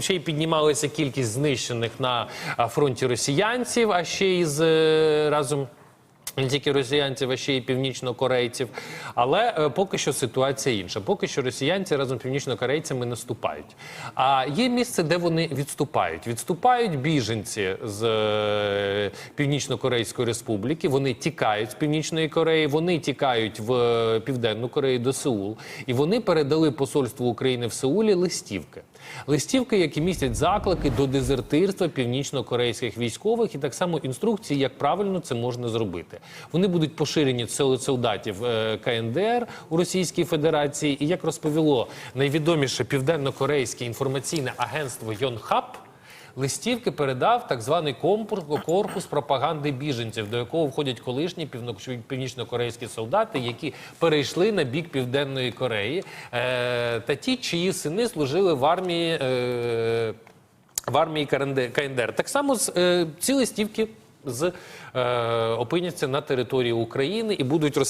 Ще й піднімалася кількість знищених на фронті росіянців, а ще й з е, разом. Не тільки росіянців, а ще й північнокорейців. Але е, поки що ситуація інша. Поки що росіянці разом з північнокорейцями наступають. А є місце, де вони відступають. Відступають біженці з е, Північно-Корейської республіки. Вони тікають з Північної Кореї, вони тікають в е, Південну Корею до Сеул. І вони передали посольству України в Сеулі листівки. Листівки, які містять заклики до дезертирства північно-корейських військових, і так само інструкції, як правильно це можна зробити. Вони будуть поширені солдатів е, КНДР у Російській Федерації. І як розповіло найвідоміше південно-корейське інформаційне агентство Йонхап. Листівки передав так званий корпус пропаганди біженців, до якого входять колишні північно-корейські солдати, які перейшли на бік Південної Кореї, е, та ті, чиї сини служили в армії. Е, в армії КНДР. Так само з, ці листівки з, е, опиняться на території України і будуть